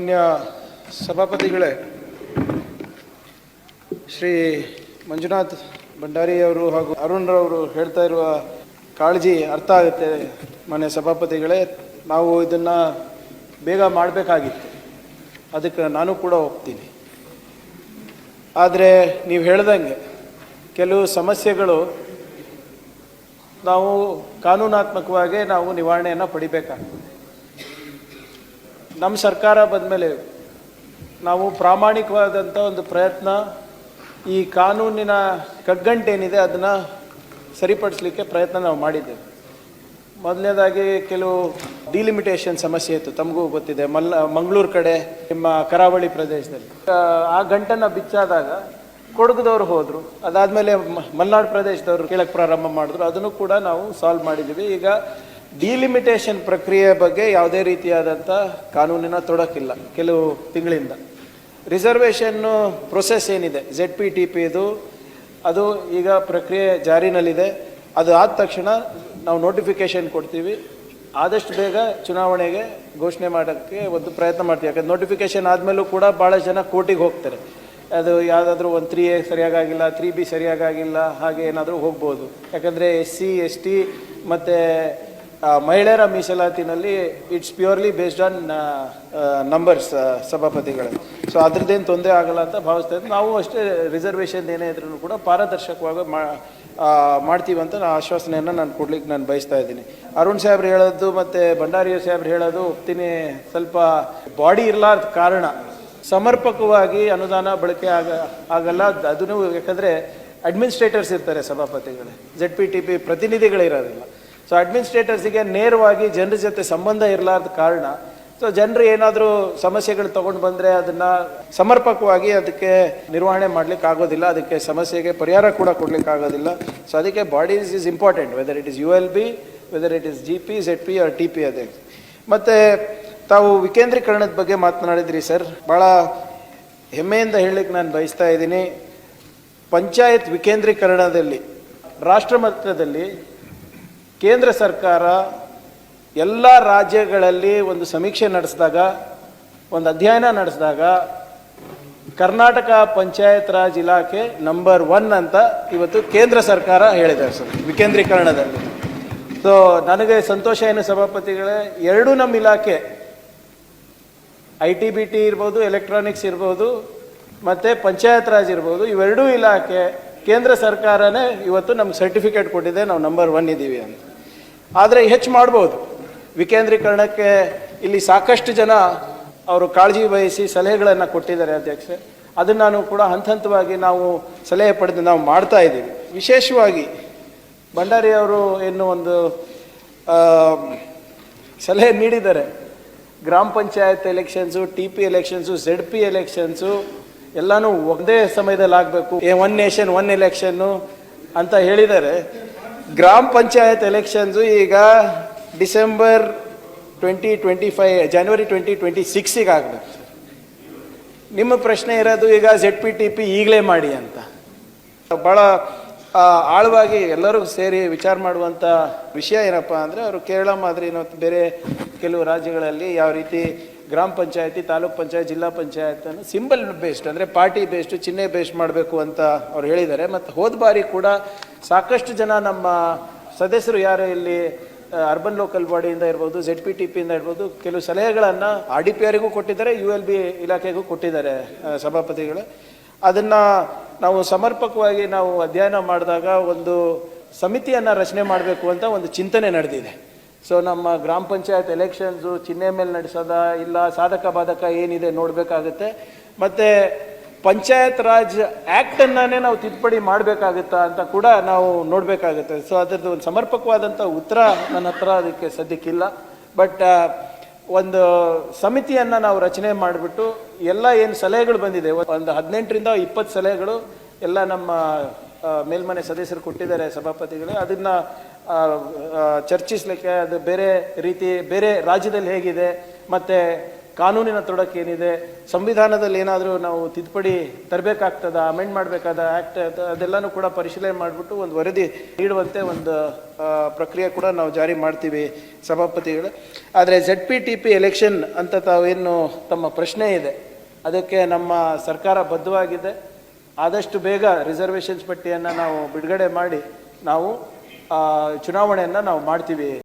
ಮಾನ್ಯ ಸಭಾಪತಿಗಳೇ, ಶ್ರೀ ಮಂಜುನಾಥ್ ಭಂಡಾರಿ ಅವರು ಹಾಗೂ ಅರುಣ್ರವರು ಹೇಳ್ತಾ ಇರುವ ಕಾಳಜಿ, ಅರ್ಥ ಆಗುತ್ತೆ ಮಾನ್ಯ ಸಭಾಪತಿಗಳೇ. ನಾವು ಇದನ್ನು ಬೇಗ ಮಾಡಬೇಕಾಗಿತ್ತು. ಅದಕ್ಕೆ ನಾನು ಕೂಡ ಒಪ್ತೀನಿ. ಆದರೆ ನೀವು ಹೇಳ್ದಂಗೆ ಕೆಲವು ಸಮಸ್ಯೆಗಳು ನಾವು ಕಾನೂನಾತ್ಮಕವಾಗಿ ನಾವು ನಿವಾರಣೆಯನ್ನು ಪಡಿಬೇಕಾಗ್ತದೆ. ನಮ್ಮ ಸರ್ಕಾರ ಬಂದಮೇಲೆ ನಾವು ಪ್ರಾಮಾಣಿಕವಾದಂಥ ಒಂದು ಪ್ರಯತ್ನ ಈ ಕಾನೂನಿನ ಕಗ್ಗಂಟೇನಿದೆ ಅದನ್ನು ಸರಿಪಡಿಸಲಿಕ್ಕೆ ಪ್ರಯತ್ನ ನಾವು ಮಾಡಿದ್ದೇವೆ. ಮೊದಲನೇದಾಗಿ ಕೆಲವು ಡಿಲಿಮಿಟೇಷನ್ ಸಮಸ್ಯೆ ಇತ್ತು ತಮಗೂ ಗೊತ್ತಿದೆ ಮಲ್ಲ ಮಂಗಳೂರು ಕಡೆ ನಿಮ್ಮ ಕರಾವಳಿ ಪ್ರದೇಶದಲ್ಲಿ. ಆ, ಆ ಗಂಟನ್ನು ಬಿಚ್ಚಾದಾಗ ಕೊಡಗದವ್ರು ಹೋದರು ಅದಾದಮೇಲೆ ಮಲೆನಾಡು ಪ್ರದೇಶದವರು ಕೇಳಕ್ಕೆ ಪ್ರಾರಂಭ ಮಾಡಿದ್ರು ಅದನ್ನು ಕೂಡ ನಾವು ಸಾಲ್ವ್ ಮಾಡಿದ್ದೀವಿ. ಈಗ ಡಿಲಿಮಿಟೇಷನ್ ಪ್ರಕ್ರಿಯೆ ಬಗ್ಗೆ ಯಾವುದೇ ರೀತಿಯಾದಂಥ ಕಾನೂನಿನ ತೊಡಕಿಲ್ಲ ಕೆಲವು ತಿಂಗಳಿಂದ. ರಿಸರ್ವೇಷನ್ನು ಪ್ರೊಸೆಸ್ ಏನಿದೆ? ಜೆಡ್ ಪಿ ಟಿ ಪಿ ಇದು, ಅದು ಈಗ ಪ್ರಕ್ರಿಯೆ ಜಾರಿನಲ್ಲಿದೆ. ಅದು ಆದ ತಕ್ಷಣ ನಾವು ನೋಟಿಫಿಕೇಶನ್ ಕೊಡ್ತೀವಿ. ಆದಷ್ಟು ಬೇಗ ಚುನಾವಣೆಗೆ ಘೋಷಣೆ ಮಾಡೋಕ್ಕೆ ಒಂದು ಪ್ರಯತ್ನ ಮಾಡ್ತೀವಿ. ಯಾಕಂದ್ರೆ ನೋಟಿಫಿಕೇಶನ್ ಆದಮೇಲೂ ಕೂಡ ಭಾಳ ಜನ ಕೋರ್ಟಿಗೆ ಹೋಗ್ತಾರೆ. ಅದು ಯಾವುದಾದ್ರೂ ಒಂದು ತ್ರೀ ಎ ಸರಿಯಾಗಿಲ್ಲ ತ್ರೀ ಬಿ ಸರಿಯಾಗಿಲ್ಲ ಹಾಗೆ ಏನಾದರೂ ಹೋಗ್ಬೋದು. ಯಾಕಂದರೆ ಎಸ್ ಸಿ ಎಸ್ ಟಿ ಮತ್ತು ಮಹಿಳೆಯರ ಮೀಸಲಾತಿನಲ್ಲಿ it's purely based on numbers ಸಭಾಪತಿಗಳು. So ಅದ್ರದ್ದೇನು ತೊಂದರೆ ಆಗಲ್ಲ ಅಂತ ಭಾವಿಸ್ತಾ ನಾವು ಅಷ್ಟೇ ರಿಸರ್ವೇಷನ್ ಏನೇ ಇದ್ರೂ ಕೂಡ ಪಾರದರ್ಶಕವಾಗಿ ಮಾಡ್ತೀವಿ ಅಂತ ನಾನು ಆಶ್ವಾಸನೆಯನ್ನು ನಾನು ಕೊಡ್ಲಿಕ್ಕೆ ನಾನು ಬಯಸ್ತಾ ಇದ್ದೀನಿ. ಅರುಣ್ ಸಾಹೇಬ್ರು ಹೇಳೋದು ಮತ್ತು ಭಂಡಾರಿ ಸಾಹೇಬ್ರು ಹೇಳೋದು ಒಪ್ತೀನಿ. ಸ್ವಲ್ಪ ಬಾಡಿ ಇರಲಾರ್ದ ಕಾರಣ. ಸಮರ್ಪಕವಾಗಿ ಅನುದಾನ ಬಳಕೆ ಆಗ, ಆಗಲ್ಲ. ಅದನ್ನು ಯಾಕಂದರೆ ಅಡ್ಮಿನಿಸ್ಟ್ರೇಟರ್ಸ್ ಇರ್ತಾರೆ ಸಭಾಪತಿಗಳೇ. ಜೆಡ್ ಪಿ ಟಿ ಪಿ ಪ್ರತಿನಿಧಿಗಳಿರೋದಿಲ್ಲ. ಸೊ ಅಡ್ಮಿನಿಸ್ಟ್ರೇಟರ್ಸಿಗೆ ನೇರವಾಗಿ ಜನರ ಜೊತೆ ಸಂಬಂಧ ಇರಲಾರ್ದ ಕಾರಣ ಸೊ ಜನರು ಏನಾದರೂ ಸಮಸ್ಯೆಗಳು ತಗೊಂಡು ಬಂದರೆ ಅದನ್ನು ಸಮರ್ಪಕವಾಗಿ ಅದಕ್ಕೆ ನಿರ್ವಹಣೆ ಮಾಡ್ಲಿಕ್ಕೆ ಆಗೋದಿಲ್ಲ, ಅದಕ್ಕೆ ಸಮಸ್ಯೆಗೆ ಪರಿಹಾರ ಕೂಡ ಕೊಡ್ಲಿಕ್ಕೆ ಆಗೋದಿಲ್ಲ. ಸೊ ಅದಕ್ಕೆ bodies is important whether it is U L B whether it is G P Z P R T P ಅದೇ. ಮತ್ತು ತಾವು ವಿಕೇಂದ್ರೀಕರಣದ ಬಗ್ಗೆ ಮಾತನಾಡಿದ್ರಿ ಸರ್. ಭಾಳ ಹೆಮ್ಮೆಯಿಂದ ಹೇಳಲಿಕ್ಕೆ ನಾನು ಬಯಸ್ತಾ ಇದ್ದೀನಿ. ಪಂಚಾಯತ್ ವಿಕೇಂದ್ರೀಕರಣದಲ್ಲಿ ರಾಷ್ಟ್ರ ಮಟ್ಟದಲ್ಲಿ ಕೇಂದ್ರ ಸರ್ಕಾರ ಎಲ್ಲ ರಾಜ್ಯಗಳಲ್ಲಿ ಒಂದು ಸಮೀಕ್ಷೆ ನಡೆಸಿದಾಗ, ಒಂದು ಅಧ್ಯಯನ ನಡೆಸಿದಾಗ ಕರ್ನಾಟಕ ಪಂಚಾಯತ್ ರಾಜ್ ಇಲಾಖೆ ನಂಬರ್ ಒನ್ ಅಂತ ಇವತ್ತು ಕೇಂದ್ರ ಸರ್ಕಾರ ಹೇಳಿದೆ ಸರ್, ವಿಕೇಂದ್ರೀಕರಣದಲ್ಲಿ. ಸೊ ನನಗೆ ಸಂತೋಷ ಏನು ಸಭಾಪತಿಗಳೇ, ಎರಡೂ ನಮ್ಮ ಇಲಾಖೆ, ಐ ಟಿ ಬಿ ಟಿ ಇರ್ಬೋದು, ಎಲೆಕ್ಟ್ರಾನಿಕ್ಸ್ ಇರ್ಬೋದು, ಮತ್ತು ಪಂಚಾಯತ್ ರಾಜ್ ಇರ್ಬೋದು, ಇವೆರಡೂ ಇಲಾಖೆ ಕೇಂದ್ರ ಸರ್ಕಾರನೇ ಇವತ್ತು ನಮ್ಗೆ ಸರ್ಟಿಫಿಕೇಟ್ ಕೊಟ್ಟಿದೆ, ನಾವು ನಂಬರ್ ಒನ್ ಇದ್ದೀವಿ ಅಂತ. ಆದರೆ ಹೆಚ್ಚು ಮಾಡ್ಬೋದು. ವಿಕೇಂದ್ರೀಕರಣಕ್ಕೆ ಇಲ್ಲಿ ಸಾಕಷ್ಟು ಜನ ಅವರು ಕಾಳಜಿ ವಹಿಸಿ ಸಲಹೆಗಳನ್ನು ಕೊಟ್ಟಿದ್ದಾರೆ ಅಧ್ಯಕ್ಷೆ ಅದನ್ನು ನಾನು ಕೂಡ ಹಂತ ಹಂತವಾಗಿ ನಾವು ಸಲಹೆ ಪಡೆದು ನಾವು ಮಾಡ್ತಾ ಇದ್ದೀವಿ. ವಿಶೇಷವಾಗಿ ಭಂಡಾರಿ ಅವರು ಏನು ಒಂದು ಸಲಹೆ ನೀಡಿದ್ದಾರೆ. ಗ್ರಾಮ panchayat elections, T P elections, Z P elections ಎಲ್ಲನೂ ಒಂದೇ ಸಮಯದಲ್ಲಿ ಆಗಬೇಕು. ಒನ್ ನೇಷನ್, ಒನ್ ಎಲೆಕ್ಷನ್ನು ಅಂತ ಹೇಳಿದ್ದಾರೆ. ಗ್ರಾಮ ಪಂಚಾಯತ್ ಎಲೆಕ್ಷನ್ಸು ಈಗ December twenty twenty five January twenty twenty ಸಿಕ್ಸಿಗೆ ಆಗಬೇಕು. ನಿಮ್ಮ ಪ್ರಶ್ನೆ ಇರೋದು ಈಗ ಝೆಡ್ ಪಿ ಟಿ ಪಿ ಈಗಲೇ ಮಾಡಿ ಅಂತ. ಭಾಳ ಆಳವಾಗಿ ಎಲ್ಲರೂ ಸೇರಿ ವಿಚಾರ ಮಾಡುವಂಥ ವಿಷಯ ಏನಪ್ಪ ಅಂದರೆ ಅವರು ಕೇರಳ ಮಾದರಿ ಬೇರೆ ಕೆಲವು ರಾಜ್ಯಗಳಲ್ಲಿ ಯಾವ ರೀತಿ ಗ್ರಾಮ ಪಂಚಾಯತಿ, ತಾಲೂಕ್ ಪಂಚಾಯತ್, ಜಿಲ್ಲಾ ಪಂಚಾಯತನ್ನು ಸಿಂಬಲ್ ಬೇಸ್ಡ್ ಅಂದರೆ ಪಾರ್ಟಿ ಬೇಸ್ಡ್ ಚಿಹ್ನೆ ಬೇಸ್ಡ್ ಮಾಡಬೇಕು ಅಂತ ಅವ್ರು ಹೇಳಿದ್ದಾರೆ. ಮತ್ತು ಹೋದ ಬಾರಿ ಕೂಡ ಸಾಕಷ್ಟು ಜನ ನಮ್ಮ ಸದಸ್ಯರು ಯಾರು ಇಲ್ಲಿ ಅರ್ಬನ್ ಲೋಕಲ್ ಬಾಡಿಯಿಂದ ಇರ್ಬೋದು ಜೆಡ್ ಪಿ ಟಿ ಪಿಯಿಂದ ಇರ್ಬೋದು, ಕೆಲವು ಸಲಹೆಗಳನ್ನು ಆರ್ ಡಿ ಪಿ ಆರಿಗೂ ಕೊಟ್ಟಿದ್ದಾರೆ ಯು ಎಲ್ ಬಿ ಇಲಾಖೆಗೂ ಕೊಟ್ಟಿದ್ದಾರೆ ಸಭಾಪತಿಗಳು. ಅದನ್ನು ನಾವು ಸಮರ್ಪಕವಾಗಿ ನಾವು ಅಧ್ಯಯನ ಮಾಡಿದಾಗ ಒಂದು ಸಮಿತಿಯನ್ನು ರಚನೆ ಮಾಡಬೇಕು ಅಂತ ಒಂದು ಚಿಂತನೆ ನಡೆದಿದೆ. ಸೊ ನಮ್ಮ ಗ್ರಾಮ ಪಂಚಾಯತ್ ಎಲೆಕ್ಷನ್ಸು ಚಿಹ್ನೆ ಮೇಲೆ ನಡೆಸೋದ, ಇಲ್ಲ ಸಾಧಕ ಬಾಧಕ ಏನಿದೆ ನೋಡಬೇಕಾಗುತ್ತೆ. ಮತ್ತು ಪಂಚಾಯತ್ ರಾಜ್ ಆ್ಯಕ್ಟನ್ನೇ ನಾವು ತಿದ್ದುಪಡಿ ಮಾಡಬೇಕಾಗುತ್ತಾ ಅಂತ ಕೂಡ ನಾವು ನೋಡಬೇಕಾಗುತ್ತೆ. ಸೊ ಅದರದ್ದು ಒಂದು ಸಮರ್ಪಕವಾದಂಥ ಉತ್ತರ ನನ್ನ ಹತ್ರ ಅದಕ್ಕೆ ಸದ್ಯಕ್ಕಿಲ್ಲ. ಬಟ್ ಒಂದು ಸಮಿತಿಯನ್ನು ನಾವು ರಚನೆ ಮಾಡಿಬಿಟ್ಟು ಎಲ್ಲ ಏನು ಸಲಹೆಗಳು ಬಂದಿದೆ, ಒಂದು ಹದಿನೆಂಟರಿಂದ ಇಪ್ಪತ್ತು ಸಲಹೆಗಳು ಎಲ್ಲ ನಮ್ಮ ಮೇಲ್ಮನೆ ಸದಸ್ಯರು ಕೊಟ್ಟಿದ್ದಾರೆ ಸಭಾಪತಿಗಳು. ಅದನ್ನು ಚರ್ಚಿಸಲಿಕ್ಕೆ ಅದು ಬೇರೆ ರೀತಿ, ಬೇರೆ ರಾಜ್ಯದಲ್ಲಿ ಹೇಗಿದೆ, ಮತ್ತು ಕಾನೂನಿನ ತೊಡಕ್ಕೆ ಏನಿದೆ, ಸಂವಿಧಾನದಲ್ಲಿ ಏನಾದರೂ ನಾವು ತಿದ್ದುಪಡಿ ತರಬೇಕಾಗ್ತದ ಅಮೆಂಡ್ ಮಾಡಬೇಕಾದ ಆ್ಯಕ್ಟ್ ಅದೆಲ್ಲನೂ ಕೂಡ ಪರಿಶೀಲನೆ ಮಾಡಿಬಿಟ್ಟು ಒಂದು ವರದಿ ನೀಡುವಂತೆ ಒಂದು ಪ್ರಕ್ರಿಯೆ ಕೂಡ ನಾವು ಜಾರಿ ಮಾಡ್ತೀವಿ ಸಭಾಪತಿಗಳು. ಆದರೆ Z P T P election ಅಂತ ತಾವೇನು ತಮ್ಮ ಪ್ರಶ್ನೆ ಇದೆ. ಅದಕ್ಕೆ ನಮ್ಮ ಸರ್ಕಾರ ಬದ್ಧವಾಗಿದೆ. ಆದಷ್ಟು ಬೇಗ ರಿಸರ್ವೇಷನ್ಸ್ ಪಟ್ಟಿಯನ್ನು ನಾವು ಬಿಡುಗಡೆ ಮಾಡಿ, ನಾವು ಚುನಾವಣೆಯನ್ನು ನಾವು ಮಾಡ್ತೀವಿ.